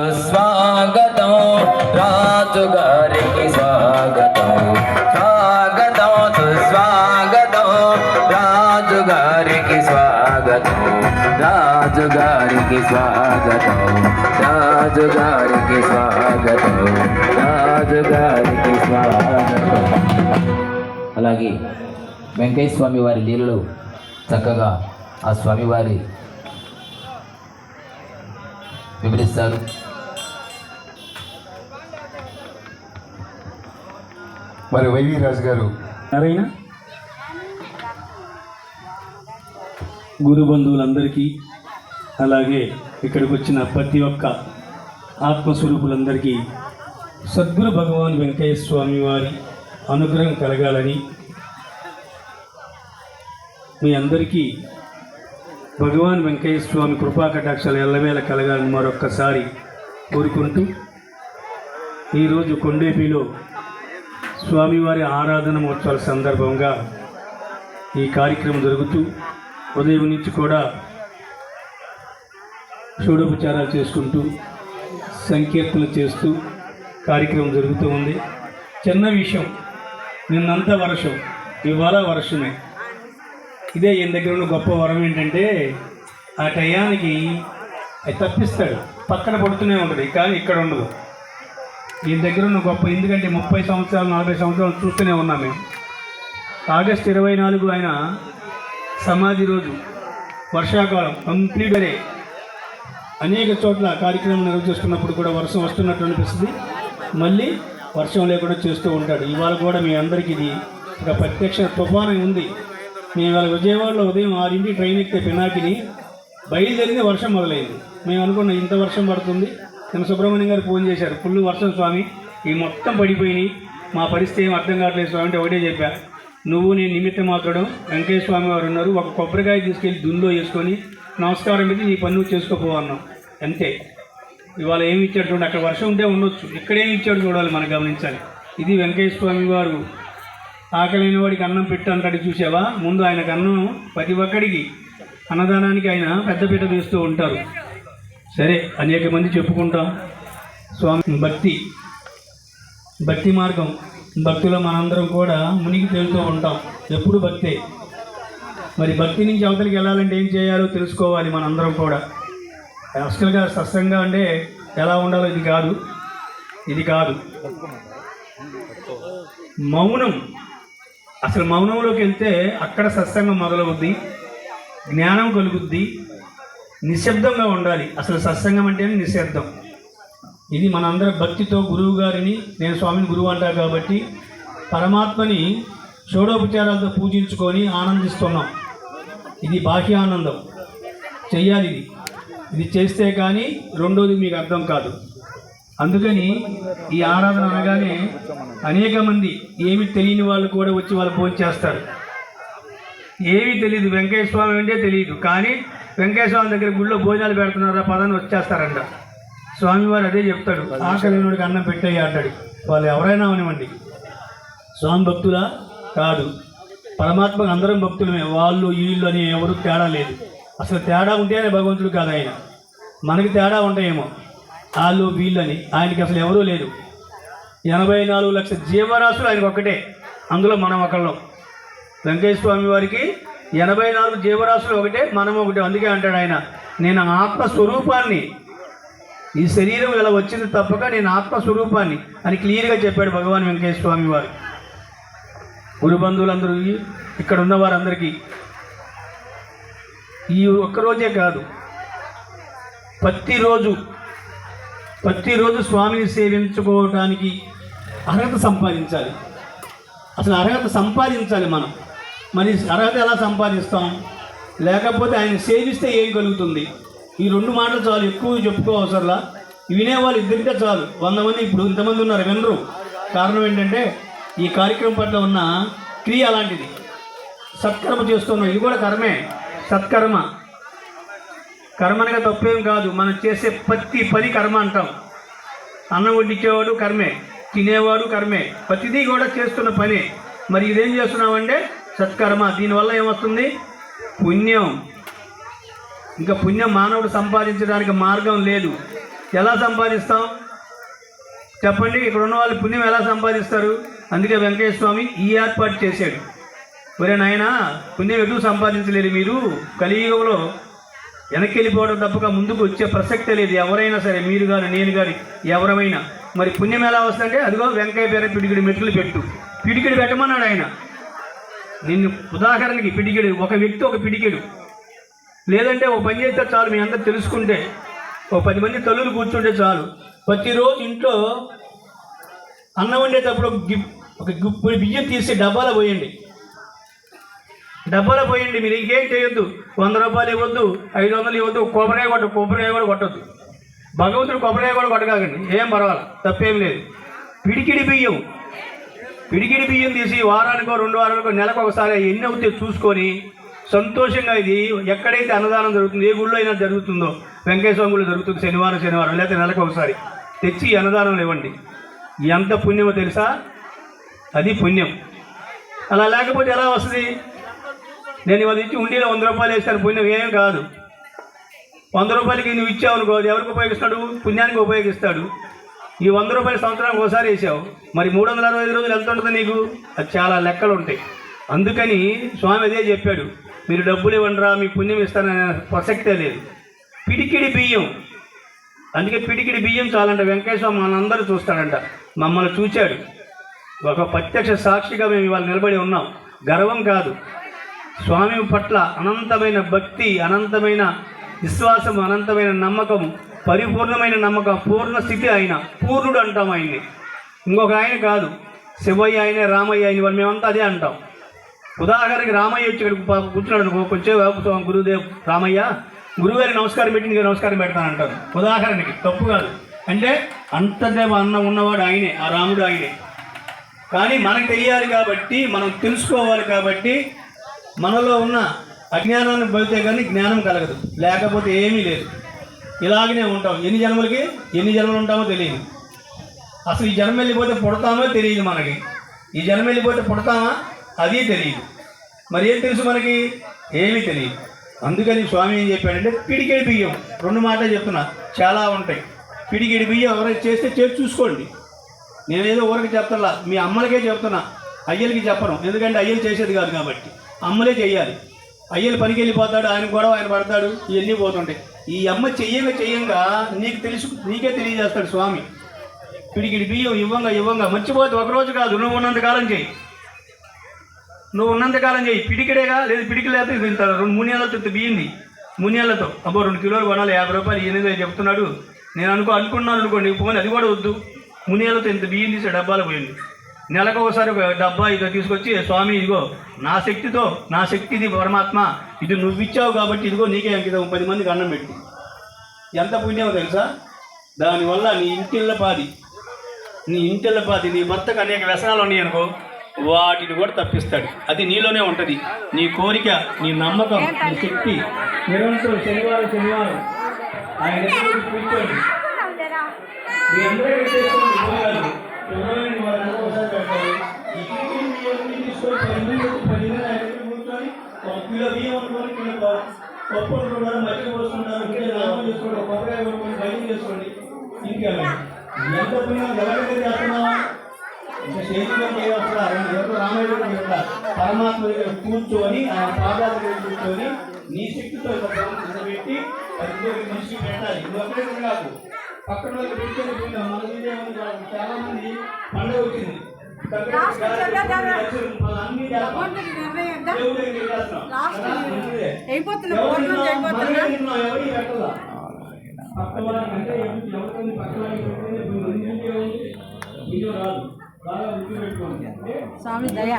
స్వాగతం రాజుగారికి స్వాగతం. స్వాగతం సుస్వాగతం రాజుగారికి స్వాగతం. రాజుగారికి స్వాగతం రాజుగారికి స్వాగతం రాజుగారికి స్వాగతం. అలాగే వెంకయ్య స్వామి వారి లీలలో చక్కగా ఆ స్వామివారి వివరిస్తారు మరి వైవి రాజు గారు. నారాయణ గురు బంధువులందరికీ అలాగే ఇక్కడికి వచ్చిన ప్రతి ఒక్క ఆత్మస్వరూపులందరికీ సద్గురు భగవాన్ వెంకయ్య స్వామి వారి అనుగ్రహం కలగాలని మీ అందరికీ భగవాన్ వెంకయ్య స్వామి కృపా ఎల్లవేళ కలగాలని మరొక్కసారి కోరుకుంటూ ఈరోజు కొండేపిలో స్వామివారి ఆరాధన మహోత్సవాల సందర్భంగా ఈ కార్యక్రమం జరుగుతూ ఉదయం నుంచి కూడా షోడోపచారాలు చేసుకుంటూ సంకీర్తనలు చేస్తూ కార్యక్రమం జరుగుతూ ఉంది. చిన్న విషయం నిన్నంతా వర్షం ఇవాళ వర్షమే. ఇదే ఈయన దగ్గర ఉన్న గొప్ప వరం ఏంటంటే ఆ టయానికి అది తప్పిస్తాడు. పక్కన పడుతూనే ఉంటుంది కానీ ఇక్కడ ఉండదు. ఈయన దగ్గర ఉన్న గొప్ప ఎందుకంటే ముప్పై సంవత్సరాలు నలభై సంవత్సరాలు చూస్తూనే ఉన్నాం మేము. ఆగస్ట్ ఇరవై నాలుగు ఆయన సమాధి రోజు వర్షాకాలం కంప్లీట్ డే అనేక చోట్ల కార్యక్రమం నిర్వహిస్తున్నప్పుడు కూడా వర్షం వస్తున్నట్టు అనిపిస్తుంది. మళ్ళీ వర్షం లేకుండా చేస్తూ ఉంటాడు. ఇవాళ కూడా మీ అందరికీ ఇది ఒక ప్రత్యక్ష తుఫాను ఉంది. మేము ఇవాళ విజయవాడలో ఉదయం ఆరింటి ట్రైన్ ఎక్కితే పినాకిని. బయలుదేరింది వర్షం మొదలైంది. మేము అనుకున్నాం ఇంత వర్షం పడుతుంది. నిన్న సుబ్రహ్మణ్యం గారు ఫోన్ చేశారు. ఫుల్ వర్షం స్వామి ఈ మొత్తం పడిపోయినాయి. మా పరిస్థితి ఏం అర్థం కావట్లేదు స్వామి అంటే ఒకటే చెప్పా. నువ్వు నేను నిమిత్తం మాట్లాడడం. వెంకటేశ్వర స్వామి వారు ఉన్నారు. ఒక కొబ్బరికాయ తీసుకెళ్ళి దున్లో వేసుకొని నమస్కారం పెట్టి నీ పన్ను చేసుకోపోవన్నాం అంతే. ఇవాళ ఏమి ఇచ్చాడు చూడండి. అక్కడ వర్షం ఉంటే ఉండొచ్చు. ఇక్కడేమి ఇచ్చాడు చూడాలి మనం గమనించాలి. ఇది వెంకటేశ్వర స్వామి వారు ఆకలిన వాడికి అన్నం పెట్టు అంటాడు చూసావా ముందు ఆయనకు అన్నం ప్రతి ఒక్కడికి అన్నదానానికి ఆయన పెద్దపీట వేస్తూ ఉంటారు. సరే అనేక మంది చెప్పుకుంటాం. స్వామి భక్తి. భక్తి మార్గం. భక్తిలో మనందరం కూడా మునిగి తేలుతూ ఉంటాం. ఎప్పుడు భక్తే. మరి భక్తి నుంచి అవతలికి వెళ్ళాలంటే ఏం చేయాలో తెలుసుకోవాలి మనందరం కూడా. అసలుగా స్పష్టంగా అంటే ఎలా ఉండాలో ఇది కాదు. ఇది కాదు. మౌనం. అసలు మౌనంలోకి వెళ్తే అక్కడ సత్సంగం మొదలవుద్ది జ్ఞానం కలుగుద్ది నిశ్శబ్దంగా ఉండాలి. అసలు సత్సంగం అంటేనే నిశ్శబ్దం. ఇది మనందరి భక్తితో గురువు గారిని నేను స్వామిని గురువు అంటా కాబట్టి పరమాత్మని షోడోపచారాలతో పూజించుకొని ఆనందిస్తున్నాం. ఇది బాహ్య ఆనందం చెయ్యాలి ఇది. ఇది చేస్తే కానీ రెండోది మీకు అర్థం కాదు. అందుకని ఈ ఆరాధన అనగానే అనేక మంది ఏమి తెలియని వాళ్ళు కూడా వచ్చి వాళ్ళు భోజనం చేస్తారు. ఏమీ తెలియదు. వెంకయ్య స్వామి అంటే తెలియదు. కానీ వెంకయ్య స్వామి దగ్గర గుళ్ళో భోజనాలు పెడుతున్నారా పదాన్ని వచ్చేస్తారంట. స్వామివారు అదే చెప్తాడు. ఆకలినోడికి అన్నం పెట్టయ్యా అంటాడు. వాళ్ళు ఎవరైనా అవనివ్వండి. స్వామి భక్తులా? కాదు. పరమాత్మకు అందరం భక్తులమే. వాళ్ళు వీళ్ళు అని ఎవరు తేడా లేదు. అసలు తేడా ఉంటేనే భగవంతుడు కాదు ఆయన. మనకి తేడా ఉంటాయేమో. వాళ్ళు వీళ్ళని ఆయనకి అసలు ఎవరూ లేరు. ఎనభై నాలుగు లక్షల జీవరాశులు ఆయనకు ఒక్కటే. అందులో మనం ఒకళ్ళం. వెంకయ్య స్వామి వారికి ఎనభై నాలుగు జీవరాశులు ఒకటే మనం ఒకటే. అందుకే అంటాడు ఆయన నేను ఆత్మస్వరూపాన్ని ఈ శరీరం ఇలా వచ్చింది తప్పక నేను ఆత్మస్వరూపాన్ని అని క్లియర్గా చెప్పాడు భగవాన్ వెంకయ్య స్వామి వారు. గురు బంధువులందరూ ఇక్కడ ఉన్న వారందరికీ ఈ ఒక్కరోజే కాదు ప్రతిరోజు ప్రతిరోజు స్వామిని సేవించుకోవడానికి అర్హత సంపాదించాలి. అసలు అర్హత సంపాదించాలి మనం. మరి అర్హత ఎలా సంపాదిస్తాం? లేకపోతే ఆయన సేవిస్తే ఏం కలుగుతుంది? ఈ రెండు మాటలు చాలు ఎక్కువ చెప్పుకోవసరలా వినేవాళ్ళు ఇద్దరికే చాలు. వంద మంది ఇప్పుడు ఇంతమంది ఉన్నారు వినరు. కారణం ఏంటంటే ఈ కార్యక్రమం పట్ల ఉన్న క్రియ అలాంటిది. సత్కర్మ చేస్తున్నాం ఇది కూడా కర్మే. సత్కర్మ. కర్మ అనగా తప్పేం కాదు. మనం చేసే ప్రతి పని కర్మ అంటాం. అన్నం వడ్డించేవాడు కర్మే తినేవాడు కర్మే ప్రతిదీ కూడా చేస్తున్న పనే. మరి ఇదేం చేస్తున్నామంటే సత్కర్మ. దీనివల్ల ఏమొస్తుంది? పుణ్యం. ఇంకా పుణ్యం మానవుడు సంపాదించడానికి మార్గం లేదు. ఎలా సంపాదిస్తాం? చెప్పండి ఇక్కడ ఉన్న వాళ్ళు పుణ్యం ఎలా సంపాదిస్తారు? అందుకే వెంకటేశ్వర స్వామి ఈ ఏర్పాటు చేశాడు. ఒరే నాయన పుణ్యం ఎటు సంపాదించలేరు మీరు? కలియుగంలో వెనక్కి వెళ్ళిపోవడం తప్పక ముందుకు వచ్చే ప్రసక్తే లేదు. ఎవరైనా సరే మీరు కానీ నేను కానీ ఎవరమైనా. మరి పుణ్యం ఎలా వస్తుందంటే అదిగో వెంకయ్య పేర పిడికిడి మెట్లు పెట్టు. పిడికిడి పెట్టమన్నాడు ఆయన. నిన్ను ఉదాహరణకి పిడికిడు ఒక వ్యక్తి ఒక పిడికిడు. లేదంటే ఒక పని చేస్తే చాలు మీ అందరు తెలుసుకుంటే. ఒక పది మంది తల్లులు కూర్చుంటే చాలు. ప్రతిరోజు ఇంట్లో అన్నం వండేటప్పుడు ఒక గిప్ ఒక గుప్పుడు బియ్యం తీసి డబ్బాలో పోయండి. డబ్బులు పోయండి మీరు ఇంకేం చేయొద్దు. వంద రూపాయలు ఇవ్వద్దు ఐదు వందలు ఇవ్వద్దు కొబ్బరికాయ కొట్ట కొబ్బరికాయ కూడా కొట్టద్దు. భగవంతుడు కొబ్బరికాయ కూడా కొట్టగాకండి ఏం పర్వాలేదు తప్పేం లేదు. పిడికిడి బియ్యం. పిడికిడి బియ్యం తీసి వారానికో రెండు వారానికో నెలకు ఒకసారి ఎన్ని అవుతాయి చూసుకొని సంతోషంగా ఇది ఎక్కడైతే అన్నదానం జరుగుతుంది ఏ గుళ్ళో అయినా జరుగుతుందో వెంకటేశ్వర గుళ్ళు జరుగుతుంది శనివారం శనివారం లేకపోతే నెలకు ఒకసారి. తెచ్చి అన్నదానం ఇవ్వండి. ఎంత పుణ్యమో తెలుసా? అది పుణ్యం. అలా లేకపోతే ఎలా వస్తుంది? నేను ఇవాళ ఇచ్చి ఉండిలో వంద రూపాయలు వేస్తాను పుణ్యం ఏం కాదు. వంద రూపాయలకి నువ్వు ఇచ్చావు అనుకో అది ఎవరికి ఉపయోగిస్తాడు? పుణ్యానికి ఉపయోగిస్తాడు. ఈ వంద రూపాయలు సంవత్సరానికి ఒకసారి వేసావు మరి మూడు వందల అరవై ఐదు రోజులు ఎంత ఉంటుంది నీకు? అది చాలా లెక్కలు ఉంటాయి అందుకని స్వామి అదే చెప్పాడు మీరు డబ్బులు ఇవ్వండిరా మీ పుణ్యం ఇస్తానని ప్రసక్తే లేదు. పిడికిడి బియ్యం. అందుకే పిడికిడి బియ్యం చాలంట. వెంకటేశ్వర మనందరూ చూస్తాడంట. మమ్మల్ని చూచాడు. ఒక ప్రత్యక్ష సాక్షిగా మేము ఇవాళ నిలబడి ఉన్నాం. గర్వం కాదు. స్వామి పట్ల అనంతమైన భక్తి అనంతమైన విశ్వాసం అనంతమైన నమ్మకం పరిపూర్ణమైన నమ్మకం పూర్ణ స్థితి ఆయన పూర్ణుడు అంటాం ఆయన్ని. ఇంకొక ఆయన కాదు. శివయ్య ఆయన రామయ్య ఆయన వాళ్ళు మేమంతా అదే అంటాం. ఉదాహరణకి రామయ్య వచ్చి ఇక్కడ కూర్చున్నాడు అనుకో కొంచెం స్వామి గురుదేవ్ రామయ్య గురుగారికి నమస్కారం పెట్టి నీకు నమస్కారం పెడతానంటారు. ఉదాహరణకి తప్పు కాదు. అంటే అంతదేవ అన్నం ఉన్నవాడు ఆయనే ఆ రాముడు ఆయనే. కానీ మనకు తెలియాలి కాబట్టి మనం తెలుసుకోవాలి కాబట్టి మనలో ఉన్న అజ్ఞానాన్ని పోతే కానీ జ్ఞానం కలగదు. లేకపోతే ఏమీ లేదు. ఇలాగనే ఉంటాం. ఎన్ని జన్మలకి? ఎన్ని జన్మలు ఉంటామో తెలియదు. అసలు ఈ జన్మ వెళ్ళిపోతే పుడతామో తెలియదు మనకి. ఈ జన్మ వెళ్ళిపోతే పుడతామా? అది తెలియదు. మరి ఏం తెలుసు మనకి? ఏమీ తెలియదు. అందుకని స్వామి ఏం చెప్పాడంటే పిడికిడి బియ్యం. రెండు మాటలు చెప్తున్నా. చాలా ఉంటాయి. పిడికిడి బియ్యం ఎవరైనా చేస్తే చేసి చూసుకోండి. నేనేదో ఊరికి చెప్తలా. మీ అమ్మలకే చెప్తున్నా. అయ్యలకి చెప్పను. ఎందుకంటే అయ్యలు చేసేది కాదు కాబట్టి. అమ్మలే చేయాలి అయ్యలు పనికి వెళ్ళిపోతాడు ఆయన గొడవ ఆయన పడతాడు ఇవన్నీ పోతుంటాయి. ఈ అమ్మ చెయ్యంగా చెయ్యంగా నీకు తెలుసు నీకే తెలియజేస్తాడు స్వామి. పిడికిడి బియ్యం ఇవ్వంగా ఇవ్వంగా. మర్చిపోతే ఒకరోజు కాదు నువ్వు ఉన్నంతకాలం చేయి నువ్వు ఉన్నంతకాలం చెయ్యి. పిడికిడేగా లేదు పిడికి లేకపోతే ఇది రెండు మూడు నెలలతో ఇంత బియ్యింది. మూడు నెలలతో. అబ్బో రెండు కిలోలు కొనాలి యాభై రూపాయలు ఎనిమిది చెప్తున్నాడు. నేను అనుకో అనుకున్నాను అనుకోండి పోనీ అది కూడా వద్దు. మునియాలతో ఇంత బియ్యం తీసే డబ్బాలు పోయింది. నెలకు ఒకసారి డబ్బా ఇదో తీసుకొచ్చి స్వామి ఇదిగో నా శక్తితో నా శక్తి ఇది పరమాత్మ ఇది నువ్వు ఇచ్చావు కాబట్టి ఇదిగో నీకే అంకితం. పది మందికి అన్నం పెట్టు. ఎంత పుణ్యమో తెలుసా? దానివల్ల నీ ఇంటిళ్ళ పాది నీ ఇంటిళ్ళ పాది నీ భర్తకు అనేక వ్యసనాలు ఉన్నాయి అనుకో వాటిని కూడా తప్పిస్తాడు. అది నీలోనే ఉంటుంది. నీ కోరిక నీ నమ్మకం నీ శక్తి నిరంతరం శనివారం శనివారం. ఆయన కూర్చోండి. మీ అందరూ ఒక బియ్యం అనుకోని కిలో పప్పు అనుకుంటారు మజ్జిగ పోసుకుంటారు ఇంకా నామం చేసుకోండి కొబ్బరికాయ కొనుక్కొని బయట చేసుకోండి ఇంకేమైనా ఎంత పుణ్యం ఎవరైతే చేస్తున్నావా ఎవరు పరమాత్మ దగ్గర కూర్చొని ఆ పాదాల దగ్గర కూర్చొని నీ శక్తితో ఒక పెట్టి అది మనిషికి పెట్టాలి. నువ్వు అక్కడే కాదు. పక్కన వాళ్ళకి పెట్టుకొని పోయినా మన చాలా మంది పండుగ వచ్చింది. దగ్గర లాస్ట్ వచ్చేద్దాం. అన్ని చేస్తాం. బాగుంటుంది నిర్ణయం ఎంత? దేవుడి దగ్గరికి చేస్తాం. లాస్ట్ కదా? మంచిదే. అయిపోతున్నా స్వామి దయ.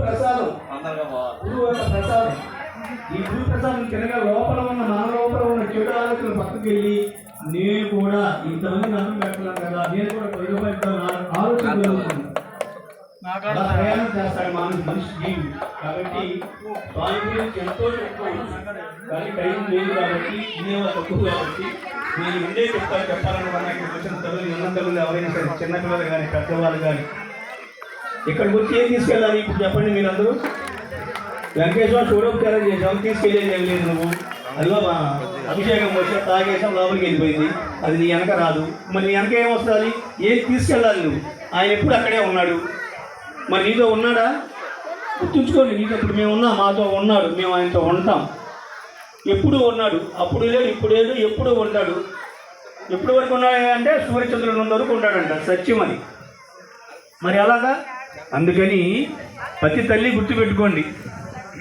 ప్రసాదం. ఈ గురు ప్రసాదం తినగా లోపల ఉన్న మన లోపల ఉన్న చెడు ఆలోచనలు పక్కకి వెళ్ళి నేను కూడా ఇంతమంది అన్నం పెట్టలేను కదా నేను కూడా అని ఆలోచన అలా ప్రయాణం చేస్తాడు మనిషి జీవి కాబట్టి స్వామి గురించి ఎంతో చెప్పుకోవచ్చు కానీ టైం లేదు కాబట్టి వినేవా తక్కువ కాబట్టి నేను ఉండే చెప్తాను చెప్పాలనుకున్నా ఇక్కడికి వచ్చిన తల్లులు ఎవరైనా సరే చిన్న పిల్లలు కానీ పెద్దవాళ్ళు కానీ ఇక్కడికి వచ్చి ఏం తీసుకెళ్ళాలి? ఇప్పుడు చెప్పండి మీరందరూ. వెంకటేశ్వర చూడోపచారం చేసాం తీసుకెళ్ళేది ఏం లేదు నువ్వు. అదిగో అభిషేకం వచ్చి తాగేసాం లోపలికి వెళ్ళిపోయింది. అది నీ వెనక రాదు. మరి నీ వెనక ఏం వస్తుంది ఏం తీసుకెళ్ళాలి నువ్వు? ఆయన ఎప్పుడు అక్కడే ఉన్నాడు? మరి నీతో ఉన్నాడా? గుర్తుంచుకోండి నీతో ఇప్పుడు మేము ఉన్నాం మాతో ఉన్నాడు మేము ఆయనతో ఉంటాం. ఎప్పుడు ఉన్నాడు. అప్పుడు లేడు ఇప్పుడు లేడు ఎప్పుడు ఉంటాడు. ఎప్పుడు వరకు ఉన్నాడు అంటే సూర్యచంద్రుడు ఉన్న వరకు ఉంటాడంట సత్యమని మరి అలాగా? అందుకని ప్రతి తల్లి గుర్తుపెట్టుకోండి.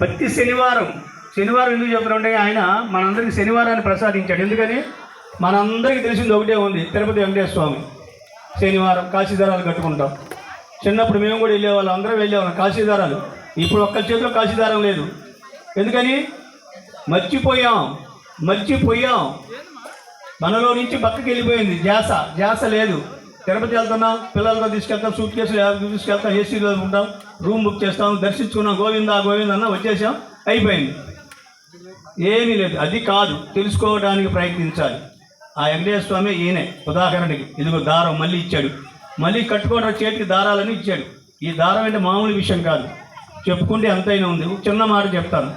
ప్రతి శనివారం శనివారం ఎందుకు చెప్తున్నారంటే ఆయన మనందరికీ శనివారాన్ని ప్రసాదించాడు. ఎందుకని? మనందరికీ తెలిసింది ఒకటే ఉంది తిరుపతి వెంకటేశ్వర స్వామి. శనివారం కాశీదారాలు కట్టుకుంటాం. చిన్నప్పుడు మేము కూడా వెళ్ళేవాళ్ళం అందరం వెళ్ళేవాళ్ళం కాశీదారాలు. ఇప్పుడు ఒక్క చేతిలో కాశీదారం లేదు. ఎందుకని? మర్చిపోయాం మర్చిపోయాం. మనలో నుంచి పక్కకి వెళ్ళిపోయింది జాస జాస లేదు. తిరుపతి వెళ్తున్నాం పిల్లలతో తీసుకెళ్తాం సూట్ కేసులు తీసుకెళ్తాం ఏసీలో ఉంటాం రూమ్ బుక్ చేస్తాం దర్శించుకున్నాం గోవిందా గోవింద అన్న వచ్చేసాం అయిపోయింది. ఏమీ లేదు అది కాదు తెలుసుకోవడానికి ప్రయత్నించాలి. ఆ వెంకటేశ్వర స్వామి ఈయనే ఉదాహరణకి ఇదిగో దారం మళ్ళీ ఇచ్చాడు. మళ్ళీ కట్టుకోవడం చేతికి దారాలని ఇచ్చాడు. ఈ దారం అంటే మామూలు విషయం కాదు. చెప్పుకుంటే ఎంతైనా ఉంది. చిన్న మాట చెప్తాను.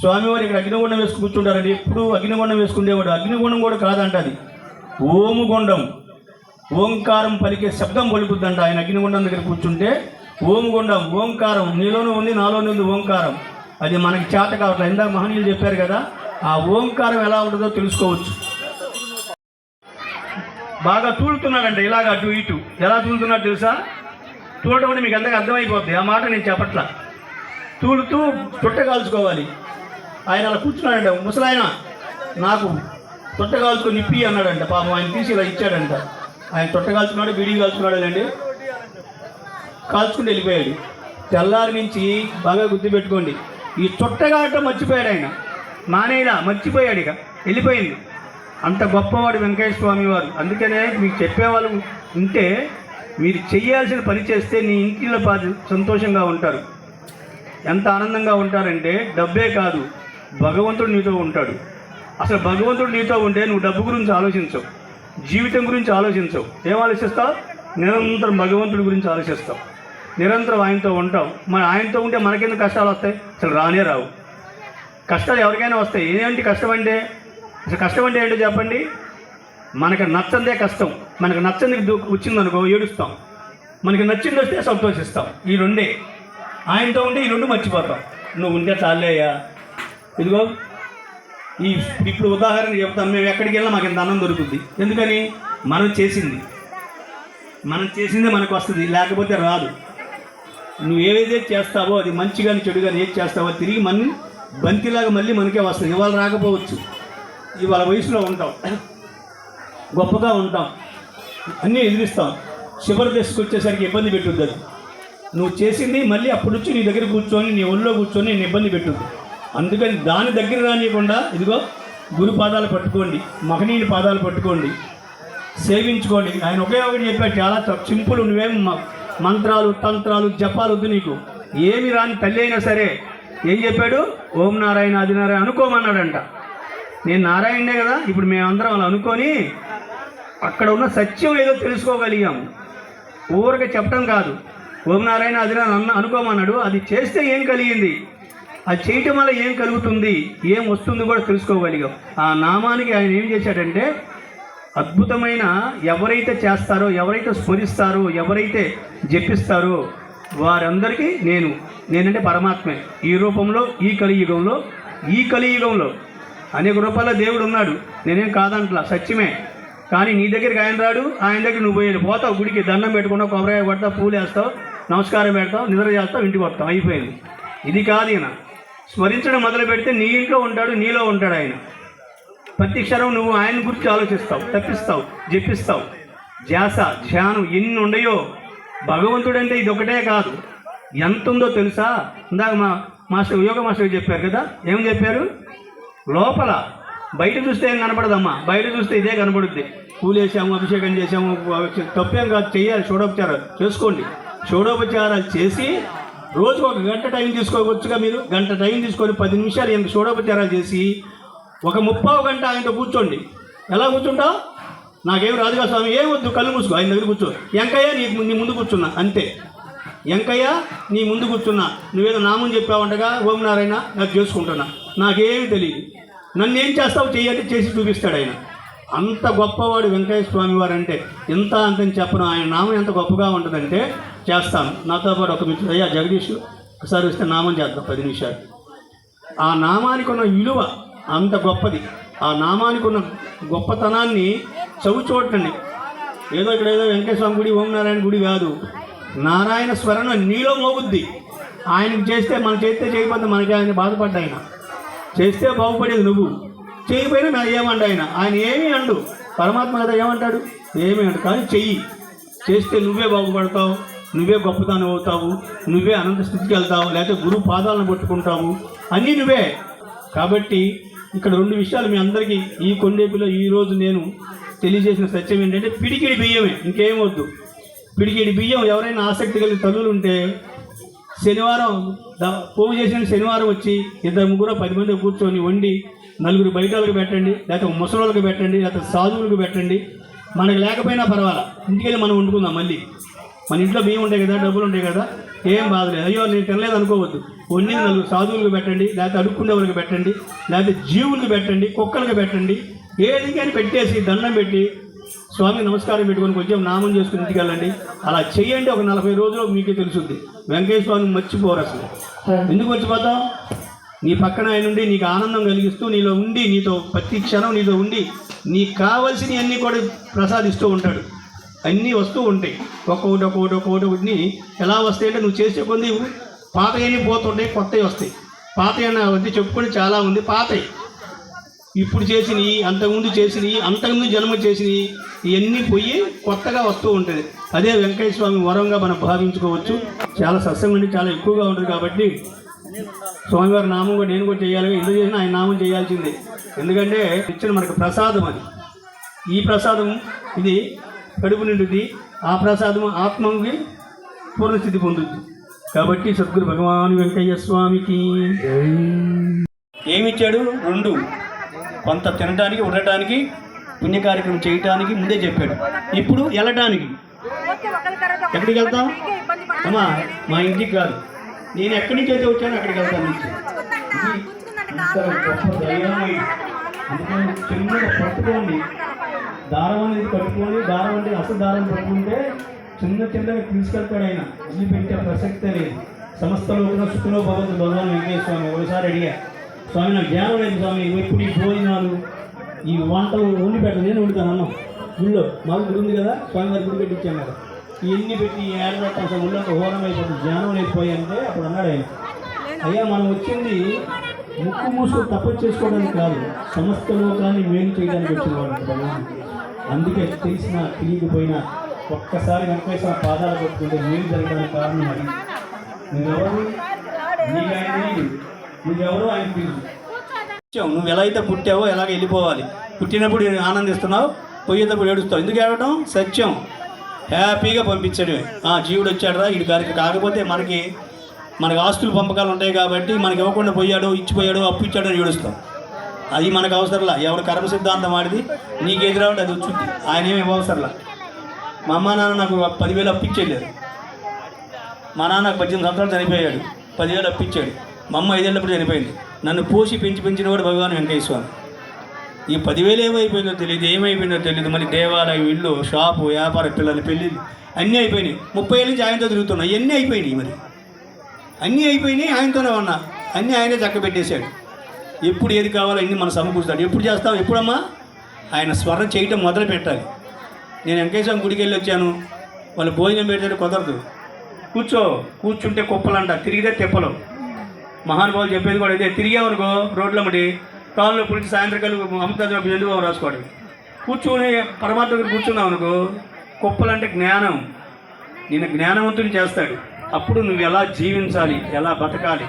స్వామివారు ఇక్కడ అగ్నిగుండం వేసుకు కూర్చుంటారండి. ఎప్పుడు అగ్నిగుండం వేసుకునేవాడు అగ్నిగుండం కూడా కాదంట అది. ఓముగుండం. ఓంకారం పలికే శబ్దం పలుకుద్దంట ఆయన అగ్నిగుండం దగ్గర కూర్చుంటే ఓంగుండం ఓంకారం నీలోనూ ఉంది నాలోనే ఉంది ఓంకారం. అది మనకి చేత కావట్లేదు ఇందాక మహనీయులు చెప్పారు కదా ఆ ఓంకారం ఎలా ఉంటుందో తెలుసుకోవచ్చు. బాగా తూలుతున్నాడంట ఇలాగ అటు ఇటు. ఎలా తూలుతున్నాడు తెలుసా? తూలటం అంటే మీకు అందరికీ అర్థమైపోద్ది. ఆ మాట నేను చెప్పట్లా. తూలుతూ చుట్ట కాల్చుకోవాలి. ఆయన అలా కూర్చున్నాడంట ముసలాయన నాకు తొట్ట కాల్చుకొని నిప్పి అన్నాడంట. పాపం ఆయన తీసి ఇలా ఇచ్చాడంట. ఆయన తొట్ట కాల్చుకున్నాడు బీడీ కాల్చుకున్నాడు అండి కాల్చుకుని వెళ్ళిపోయాడు. తెల్లారి నుంచి బాగా గుర్తుపెట్టుకోండి ఈ చుట్టగాట మర్చిపోయాడు ఆయన. మానేలా మర్చిపోయాడు ఇక. వెళ్ళిపోయింది. అంత గొప్పవాడు వెంకయ్య స్వామి వారు. అందుకనే మీకు చెప్పేవాళ్ళు ఉంటే మీరు చేయాల్సిన పని చేస్తే నీ ఇంటిలో పాది సంతోషంగా ఉంటారు. ఎంత ఆనందంగా ఉంటారంటే డబ్బే కాదు భగవంతుడు నీతో ఉంటాడు. అసలు భగవంతుడు నీతో ఉంటే నువ్వు డబ్బు గురించి ఆలోచించవు. జీవితం గురించి ఆలోచించవు. ఏం ఆలోచిస్తావు నిరంతరం భగవంతుడి గురించి ఆలోచిస్తావు నిరంతరం ఆయనతో ఉంటాం. మరి ఆయనతో ఉంటే మనకెందుకు కష్టాలు వస్తాయి? అసలు రానే రావు. కష్టాలు ఎవరికైనా వస్తాయి. ఏంటి కష్టం అంటే? అసలు కష్టం అంటే ఏంటో చెప్పండి. మనకు నచ్చందే కష్టం. మనకు నచ్చంది వచ్చిందనుకో ఏడుస్తాం. మనకి నచ్చింది వస్తే సంతోషిస్తాం. ఈ రెండే. ఆయనతో ఉంటే ఈ రెండు మర్చిపోతాం. నువ్వు ఉంటే చాలేయ్యా. ఇదిగో. ఈ ఇప్పుడు ఉదాహరణ చెప్తాను మేము ఎక్కడికి వెళ్ళినా మాకు ఇంత అన్నం దొరుకుద్ది. ఎందుకని? మనం చేసింది. మనం చేసిందే మనకు వస్తుంది లేకపోతే రాదు. నువ్వు ఏదైతే చేస్తావో అది మంచి కానీ చెడు కానీ ఏది చేస్తావో తిరిగి మన బంతిలాగా మళ్ళీ మనకే వస్తుంది. ఇవాళ రాకపోవచ్చు. ఇవాళ వయసులో ఉంటాం. గొప్పగా ఉంటాం. అన్నీ ఎదిరిస్తాం. చివరి దశకు వచ్చేసరికి ఇబ్బంది పెట్టుద్ది అది. నువ్వు చేసింది మళ్ళీ అప్పుడు వచ్చి నీ దగ్గర కూర్చొని నీ ఒళ్ళో కూర్చొని నేను ఇబ్బంది పెట్టుద్ది. అందుకని దాని దగ్గర రానియకుండా ఇదిగో గురు పాదాలు పట్టుకోండి మహనీయుని పాదాలు పట్టుకోండి సేవించుకోండి. ఆయన ఒకే ఒకటి చెప్పాడు చాలా సింపుల్ నువ్వేం మంత్రాలు తంత్రాలు జపాలు వద్దు నీకు. ఏమి రాని తల్లి అయినా సరే ఏం చెప్పాడు? ఓం నారాయణ ఆది నారాయణ అనుకోమన్నాడంట. నేను నారాయణే కదా ఇప్పుడు మేమందరం అలా అనుకొని అక్కడ ఉన్న సత్యం ఏదో తెలుసుకోగలిగాము ఊరక చెప్పడం కాదు. ఓం నారాయణ అది అన్న అనుకోమన్నాడు. అది చేస్తే ఏం కలిగింది? అది చేయటం వల్ల ఏం కలుగుతుంది? ఏం వస్తుంది కూడా తెలుసుకోగలిగాం. ఆ నామానికి ఆయన ఏం చేశాడంటే అద్భుతమైన ఎవరైతే చేస్తారో ఎవరైతే స్మరిస్తారో ఎవరైతే జపిస్తారో వారందరికీ నేను నేనంటే పరమాత్మే. ఈ రూపంలో ఈ కలియుగంలో ఈ కలియుగంలో అనేక రూపాల్లో దేవుడు ఉన్నాడు. నేనేం కాదంట్లా సత్యమే. కానీ నీ దగ్గరికి ఆయన రాడు ఆయన దగ్గర నువ్వు పోయి పోతావు గుడికి దండం పెట్టుకున్నావు కొబ్బరికాయ పడతావు పూలు వేస్తావు నమస్కారం పెడతావు నిద్ర చేస్తావు ఇంటికి వస్తావు. అయిపోయింది. ఇది కాదు ఈయన. స్మరించడం మొదలు పెడితే నీ ఇంట్లో ఉంటాడు నీలో ఉంటాడు ఆయన. ప్రతి క్షణం నువ్వు ఆయన గురించి ఆలోచిస్తావు తప్పిస్తావు జపిస్తావు. ధ్యాస ధ్యానం ఎన్ని ఉండయో. భగవంతుడు అంటే ఇది ఒకటే కాదు. ఎంత ఉందో తెలుసా? ఇందాక మా మాస్టర్ యోగ మాస్టర్ చెప్పారు కదా? ఏం చెప్పారు? లోపల. బయట చూస్తే ఏం కనపడదమ్మా? బయట చూస్తే ఇదే కనపడుద్ది. కూలేసాము అభిషేకం చేసాము తప్పేం కాదు చేయాలి షోడోపచారాలు చేసుకోండి. షోడోపచారాలు చేసి రోజుకు ఒక గంట టైం తీసుకోవచ్చుగా మీరు? గంట టైం తీసుకొని పది నిమిషాలు ఎంత షోడోపచారాలు చేసి ఒక ముప్పావు గంట ఆయనతో కూర్చోండి. ఎలా కూర్చుంటావు? నాకేం రాదుగా స్వామి ఏం వద్దు కళ్ళు మూసుకో ఆయన దగ్గర కూర్చో. ఎంకయ్య నీ నీ ముందు కూర్చున్నా అంతే. వెంకయ్య నీ ముందు కూర్చున్నా. నువ్వేదో నామం చెప్పావంటగా ఓం నారాయణ నాకు చేసుకుంటున్నా. నాకేమి తెలియదు నన్ను ఏం చేస్తావు చేయాలి చేసి చూపిస్తాడు ఆయన. అంత గొప్పవాడు వెంకయ్య స్వామి వారు అంటే ఇంత అంతని చెప్పను. ఆయన నామం ఎంత గొప్పగా ఉంటుందంటే చేస్తాను. నాతో పాటు ఒక మిత్రుడు అయ్యా జగదీష్ ఒకసారి వస్తే నామం చేద్దాం పది నిమిషాలు. ఆ నామానికి ఉన్న విలువ అంత గొప్పది. ఆ నామానికి ఉన్న గొప్పతనాన్ని చవి చూడండి ఏదో ఇక్కడ ఏదో వెంకటేశ్వర గుడి ఓం నారాయణ గుడి కాదు. నారాయణ స్వరణ నీలో మోగుద్ది. ఆయనకి చేస్తే మనం చేస్తే చేయకపోతే మనకి ఆయన బాధపడ్డాయన. చేస్తే బాగుపడేది నువ్వు. చేయకపోయినా నా ఏమండు ఆయన? ఆయన ఏమీ అండు. పరమాత్మ కదా ఏమంటాడు? ఏమీ అండు. కానీ చెయ్యి. చేస్తే నువ్వే బాగుపడతావు నువ్వే గొప్పదానం అవుతావు నువ్వే అనంత స్థితికి వెళ్తావు లేకపోతే గురువు పాదాలను పట్టుకుంటావు. అన్నీ నువ్వే. కాబట్టి ఇక్కడ రెండు విషయాలు మీ అందరికీ ఈ కొండేపిలో ఈరోజు నేను తెలియజేసిన సత్యం ఏంటంటే పిడికిడి బియ్యమే. ఇంకేం వద్దు. పిడికిడి బియ్యం ఎవరైనా ఆసక్తి కలిగి తల్లులు ఉంటే శనివారం పూజ చేసిన శనివారం వచ్చి ఇద్దరు ముగ్గురు పది మంది కూర్చొని వండి నలుగురు బయట వాళ్ళకి పెట్టండి లేకపోతే ముసలోళ్ళకి పెట్టండి లేకపోతే సాధువులకు పెట్టండి. మనకి లేకపోయినా పర్వాలా. ఇంటికెళ్ళి మనం వండుకుందాం మళ్ళీ. మన ఇంట్లో బియ్యం ఉంటాయి కదా డబ్బులు ఉంటాయి కదా ఏం బాధలేదు అయ్యో నేను తినలేదు అనుకోవద్దు. వండి నలుగురు సాధువులకు పెట్టండి లేకపోతే అడుక్కునే వాళ్ళకి పెట్టండి లేకపోతే జీవులకు పెట్టండి కుక్కలకు పెట్టండి ఏది కానీ పెట్టేసి దండం పెట్టి స్వామి నమస్కారం పెట్టుకొని కొంచెం నామం చేసుకుని ఇంటికి వెళ్ళండి. అలా చేయండి ఒక నలభై రోజులు మీకే తెలుసుద్ది. వెంకటేశ్వర స్వామిని మర్చిపోరు అసలు. ఎందుకు మర్చిపోతావు? నీ పక్కన ఆయన ఉండి నీకు ఆనందం కలిగిస్తూ నీలో ఉండి నీతో ప్రతి క్షణం నీతో ఉండి నీకు కావలసినవి అన్నీ కూడా ప్రసాదిస్తూ ఉంటాడు. అన్నీ వస్తూ ఉంటాయి. ఒక్కొక్కటి ఒక్కొక్కటి ఒక్కొక్కటి ఒకటిని ఎలా వస్తాయి అంటే నువ్వు చేసే కొద్ది పాత అన్నీ పోతుంటాయి కొత్తవి వస్తాయి. పాత వచ్చి చెప్పుకొని చాలా ఉంది. పాతవి ఇప్పుడు చేసినవి అంతకుముందు చేసినవి అంతకుముందు జన్మ చేసినవి ఇవన్నీ పోయి కొత్తగా వస్తూ ఉంటుంది. అదే వెంకటేశ్వర స్వామి వరంగా మనం భావించుకోవచ్చు. చాలా సత్సంగం చాలా ఎక్కువగా ఉంటుంది కాబట్టి స్వామివారి నామం కూడా నేను కూడా చేయాలి. ఎందుకు చేసినా ఆయన నామం చేయాల్సిందే. ఎందుకంటే ఇచ్చిన మనకు ప్రసాదం అది. ఈ ప్రసాదం ఇది కడుపు నిండుది ఆ ప్రసాదం ఆత్మకి పూర్ణస్థితి పొందుద్ది. కాబట్టి సద్గురు భగవాన్ వెంకయ్య స్వామికి. ఏమిచ్చాడు? రెండు. కొంత తినడానికి ఉండటానికి పుణ్య కార్యక్రమం చేయటానికి ముందే చెప్పాడు. ఇప్పుడు వెళ్ళటానికి. ఎక్కడికి వెళ్తాం? అమ్మా మా ఇంటికి కాదు. నేను ఎక్కడి నుంచి అయితే వచ్చాను అక్కడికి వెళ్తాను. నుంచి చిన్నగా పట్టుకోండి దారం అనేది పట్టుకొని దారం అంటే అసలు దారం పట్టుకుంటే చిన్న చిన్నగా తీసుకెళ్తాడు ఆయన. వదిలిపెట్టే ప్రసక్తే లేదు. సమస్తలో సుఖలో భగవంతు భగవాన్ వెంకటేశ్వర స్వామి. ఒకసారి అడిగా స్వామి నాకు జ్ఞానం లేదు స్వామి. ఎప్పుడు ఈ భోజనాలు ఈ వంటలు వండి పెట్టదు నేను వండుతాను అన్నం. గుళ్ళో మాకు గుడి ఉంది కదా స్వామి గారు గుడి పెట్టించాను కదా. ఇవన్నీ పెట్టి ఏడబెట్టాం అసలు గుళ్ళంతా హోరం అయిపోతుంది. జ్ఞానం లేకపోయి అంటే అప్పుడు అన్నాడు ఆయన. అయ్యా మనం వచ్చింది ముక్కు మూసుకు తపస్సు చేసుకోవడానికి కాదు సమస్త లోకాన్ని మేలు చేయడానికి వచ్చిన వాళ్ళు అందుకే తెలిసిన తెలియకపోయినా ఒక్కసారి వెంకటేశ్వర పాదాలు పెట్టుకుంటే మేలు జరగడానికి కారణం అది. నువ్వెవరు నీకు ఆయన తెలియదు నువ్వెవరో ఆయన తెలుసు నువ్వు ఎలా అయితే పుట్టావో ఎలాగ వెళ్ళిపోవాలి. పుట్టినప్పుడు ఆనందిస్తున్నావు పోయేటప్పుడు ఏడుస్తావు. ఎందుకు ఏడవటం? సత్యం. హ్యాపీగా పంపించడమే. ఆ జీవుడు వచ్చాడురా వీడి గారికి కాకపోతే మనకి మనకి ఆస్తులు పంపకాలు ఉంటాయి కాబట్టి మనకి ఇవ్వకుండా పోయాడు ఇచ్చిపోయాడు అప్పు ఇచ్చాడు అని ఏడుస్తాం. అది మనకు అవసరంలా. ఎవరు కర్మ సిద్ధాంతం ఆడిది నీకు ఎదురావుంటే అది వచ్చింది ఆయన ఏమి అవసరంలా మా అమ్మ నాన్న నాకు పదివేలు అప్పించేయలేదు మా నాన్న నాకు పద్దెనిమిది సంవత్సరాలు చనిపోయాడు. పదివేలు అప్పిచ్చాడు మా అమ్మ ఐదేళ్ళప్పుడు చనిపోయింది. నన్ను పోసి పెంచి పెంచినవాడు భగవాన్ వెంకయ్య స్వామి ఈ పదివేలు ఏమైపోయిందో తెలియదు ఏమైపోయిందో తెలియదు మళ్ళీ దేవాలయం ఇల్లు షాపు వ్యాపార పిల్లలు పెళ్ళిళ్ళు అన్నీ అయిపోయినాయి. ముప్పై ఏళ్ళ నుంచి ఆయనతో తిరుగుతున్నాయి అన్నీ అయిపోయినాయి మరి. అన్నీ అయిపోయినాయి ఆయనతోనే ఉన్నా. అన్నీ ఆయనే చక్క పెట్టేశాడు ఎప్పుడు ఏది కావాలో అన్నీ మనం సమకూరుస్తాడు ఎప్పుడు చేస్తాం ఎప్పుడమ్మా? ఆయన స్మరణ చేయటం మొదలు పెట్టాలి. నేను వెంకటేశ్వరం గుడికి వెళ్ళి వచ్చాను. వాళ్ళు భోజనం పెడితే కుదరదు. కూర్చో. కూర్చుంటే కుప్పలంట. తిరిగితే తెప్పలు. మహానుభావులు చెప్పేది కూడా ఇదే. తిరిగామనుకో రోడ్ల మటి కాళ్ళు పులిచి సాయంత్రకాలు అమృతాజన ఎందుకు రాసుకోవడం కూర్చొని పరమాత్మ దగ్గర కూర్చున్నావు అనుకో కుప్పలంటే జ్ఞానం. నేను జ్ఞానవంతుని చేస్తాడు. అప్పుడు నువ్వు ఎలా జీవించాలి? ఎలా బతకాలి?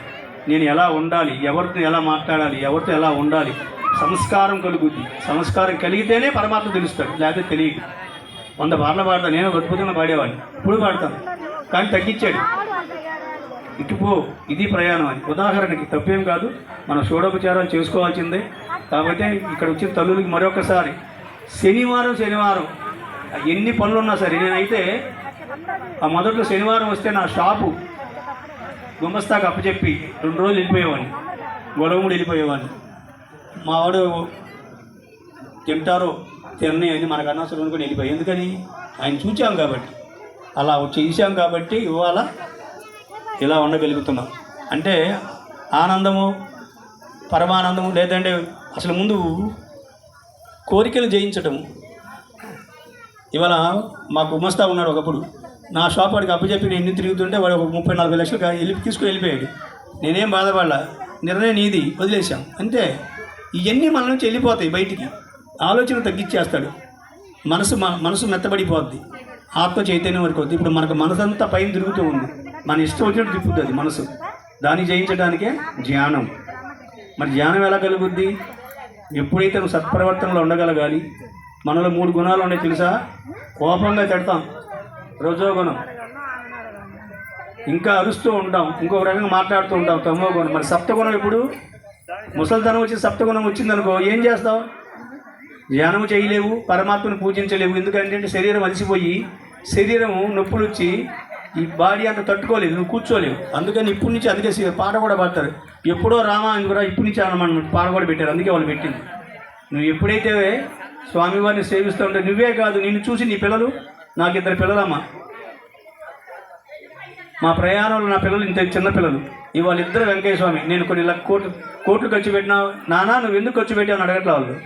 నేను ఎలా ఉండాలి? ఎవరితో ఎలా మాట్లాడాలి? ఎవరితో ఎలా ఉండాలి? సంస్కారం కలుగుద్ది. సంస్కారం కలిగితేనే పరమాత్మ తెలుస్తాడు. లేకపోతే తెలియదు. వంద పాటలు పాడతాను నేను అద్భుతంగా పాడేవాడిని. ఇప్పుడు పాడతాను. కానీ తగ్గించాడు. ఇటుపో ఇది ప్రయాణం అని. ఉదాహరణకి తప్పేం కాదు మనం షోడోపచారం చేసుకోవాల్సిందే. కాబట్టి ఇక్కడ వచ్చిన తల్లులకి మరొకసారి శనివారం శనివారం ఎన్ని పనులు ఉన్నా సరే నేనైతే ఆ మొదట్లో శనివారం వస్తే నా షాపు గుమస్తాకు అప్పచెప్పి రెండు రోజులు వెళ్ళిపోయేవాడిని. గొడవముడు వెళ్ళిపోయేవాడిని. మా వాడు తింటారో తిన్నే అని మనకు అనవసరం అనుకుని వెళ్ళిపోయి ఎందుకని? ఆయన చూచాం కాబట్టి. అలా చేశాం కాబట్టి ఇవాళ ఇలా ఉండగలుగుతున్నాం. అంటే ఆనందము పరమానందము లేదంటే అసలు ముందు కోరికలు జయించటం. ఇవాళ మా గుమస్తా ఉన్నాడు ఒకప్పుడు. నా షాప్ వాడికి అప్పచెప్పి నేను ఎన్ని తిరుగుతుంటే వాడు ఒక ముప్పై నలభై లక్షలు వెళ్ళి తీసుకుని వెళ్ళిపోయాడు. నేనేం బాధపడలా. నిర్ణయం నీది వదిలేశాం. అంతే ఇవన్నీ మన నుంచి వెళ్ళిపోతాయి బయటికి. ఆలోచన తగ్గించేస్తాడు మనసు మనసు మెత్తబడిపోద్ది. ఆత్మ చైతన్యం వరకు వద్దు. ఇప్పుడు మనకు మనసు అంతా పైన తిరుగుతూ ఉంది. మన ఇష్టం వచ్చినట్టు తిప్పుతుంది మనసు. దాన్ని జయించడానికే ధ్యానం. మరి ధ్యానం ఎలా కలుగుద్ది? ఎప్పుడైతే నువ్వు సత్ప్రవర్తనలో ఉండగలగాలి మనలో మూడు గుణాలు ఉన్నాయి తెలుసా? కోపంగా తిడతాం. రజో గుణం. ఇంకా అరుస్తూ ఉంటాం. ఇంకొక రకంగా మాట్లాడుతూ ఉంటాం. తమో గుణం. మరి సప్తగుణం ఇప్పుడు ముసలితనం వచ్చి సప్తగుణం వచ్చిందనుకో ఏం చేస్తావు? ధ్యానం చేయలేవు పరమాత్మను పూజించలేవు. ఎందుకంటే శరీరం అలసిపోయి శరీరము నొప్పులు వచ్చి ఈ బాడీ అంత తట్టుకోలేదు నువ్వు కూర్చోలేవు. అందుకని ఇప్పటి నుంచి అందుకే పాట కూడా పాడతారు. ఎప్పుడో రామా అని కూడా ఇప్పటి నుంచి అనమాట పాట కూడా పెట్టారు అందుకే వాళ్ళు పెట్టింది. నువ్వు ఎప్పుడైతే స్వామివారిని సేవిస్తూ ఉంటే నువ్వే కాదు నిన్ను చూసి నీ పిల్లలు నాకు ఇద్దరు పిల్లలమ్మా. మా ప్రయాణంలో నా పిల్లలు ఇంత చిన్న పిల్లలు. ఇవాళ ఇద్దరు వెంకయ్య స్వామి. నేను కొన్ని లక్ష కోట్లు కోట్లు ఖర్చు పెట్టినా నానా నువ్వు ఎందుకు ఖర్చు పెట్టావు? అని అడగట్లా వాళ్ళు.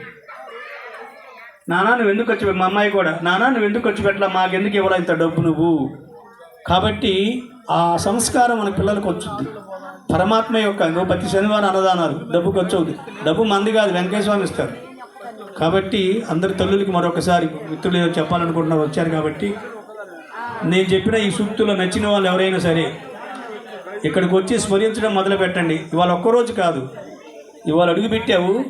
నానా నువ్వు ఎందుకు ఖర్చు మా అమ్మాయి కూడా నానా నువ్వు ఎందుకు ఖర్చు పెట్టలా? మాకెందుకు ఇవ్వాలా ఇంత డబ్బు నువ్వు? కాబట్టి ఆ సంస్కారం మన పిల్లలకు వచ్చింది. పరమాత్మ యొక్క ఇంకో ప్రతి శనివారం అన్నదానాలు డబ్బు ఖర్చు అవుతుంది. డబ్బు మంది కాదు వెంకయ్య ఇస్తారు. కాబట్టి అందరి తల్లులకి మరొకసారి మిత్రులు ఏదో చెప్పాలనుకుంటున్నారు వచ్చారు కాబట్టి నేను చెప్పిన ఈ సూక్తులు నచ్చిన వాళ్ళు ఎవరైనా సరే ఇక్కడికి వచ్చి స్మరించడం మొదలు పెట్టండి. ఇవాళ ఒక్కరోజు కాదు. ఇవాళ అడుగు పెట్టావు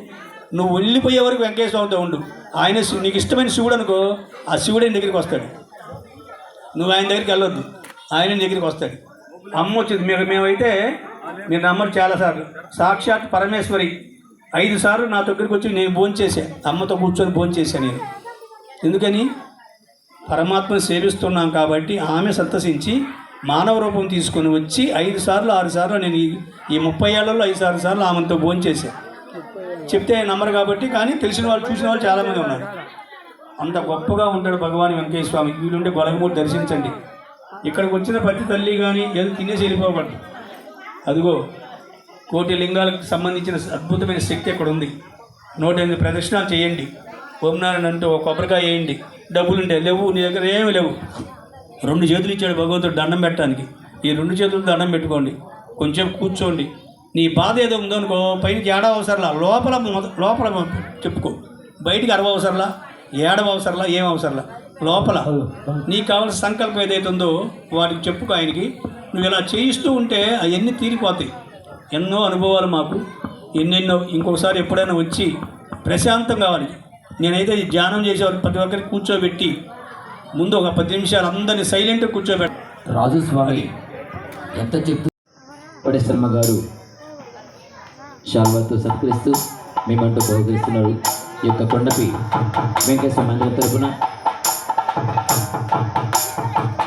నువ్వు వెళ్ళిపోయే వరకు వెంకటేశ్వరంతో స్వామితో ఉండు. ఆయన శివు- నీకు ఇష్టమైన శివుడు అనుకో ఆ శివుడు ఆయన దగ్గరికి వస్తాడు. నువ్వు ఆయన దగ్గరికి వెళ్ళొద్దు. ఆయన దగ్గరికి వస్తాడు. అమ్మ వచ్చింది మీరు మేమైతే మీరు నమ్మరు చాలాసార్లు సాక్షాత్ పరమేశ్వరి ఐదు సార్లు నా దగ్గరికి వచ్చి నేను భోంచేసా అమ్మతో కూర్చొని భోంచేసాను నేను. ఎందుకని? పరమాత్మను సేవిస్తున్నాం కాబట్టి ఆమె సంతసించి మానవ రూపం తీసుకొని వచ్చి ఐదు సార్లు ఆరు సార్లు నేను ఈ- ముప్పై ఏళ్ళలో ఐదు ఆరు సార్లు ఆమెతో భోంచేసాను చెప్తే నమ్మరు కాబట్టి కానీ తెలిసిన వాళ్ళు చూసిన వాళ్ళు చాలామంది ఉన్నారు. అంత గొప్పగా ఉంటాడు భగవాన్ వెంకటేశ్వర స్వామి. వీళ్ళుంటే గొలగమూడి దర్శించండి. ఇక్కడికి వచ్చిన ప్రతి తల్లి కానీ ఏదో తినేసి వెళ్ళిపోబడ్డు అదిగో కోటి లింగాలకు సంబంధించిన అద్భుతమైన శక్తి అక్కడ ఉంది. నూట ఎనిమిది ప్రదక్షిణాలు చేయండి. ఓం అంటూ ఒక కొబ్బరికాయ వేయండి. డబ్బులుంటే లేవు నీ దగ్గర ఏమి లేవు. రెండు చేతులు ఇచ్చాడు భగవంతుడు దండం పెట్టడానికి. ఈ రెండు చేతులు దండం పెట్టుకోండి. కొంచెం కూర్చోండి. నీ బాధ ఏదో ఉందో అనుకో పైన ఏడవ అవసరంలా లోపల లోపల చెప్పుకో. బయటికి అరవ అవసరంలా ఏడవ అవసరంలా ఏం అవసరంలా లోపల నీకు కావాల్సిన సంకల్పం ఏదైతే ఉందో వాటికి చెప్పుకో ఆయనకి. నువ్వు ఇలా చేయిస్తూ ఉంటే అవన్నీ తీరిపోతాయి. ఎన్నో అనుభవాలు మాకు. ఎన్నెన్నో ఇంకొకసారి ఎప్పుడైనా వచ్చి ప్రశాంతం కావాలి. నేనైతే ధ్యానం చేసేవారు ప్రతి ఒక్కరికి కూర్చోబెట్టి ముందు ఒక పది నిమిషాలు అందరినీ సైలెంట్గా కూర్చోబెట్టి. రాజు స్వామి ఎంత చెప్తూ కోటేశ్వరమ్మ గారు శాల్వాతో సత్కరిస్తూ మేమంటూ బహుకరిస్తున్నారు. ఈ యొక్క కొండపి వెంకటేశ్వర మందిరం తరపున Thank you.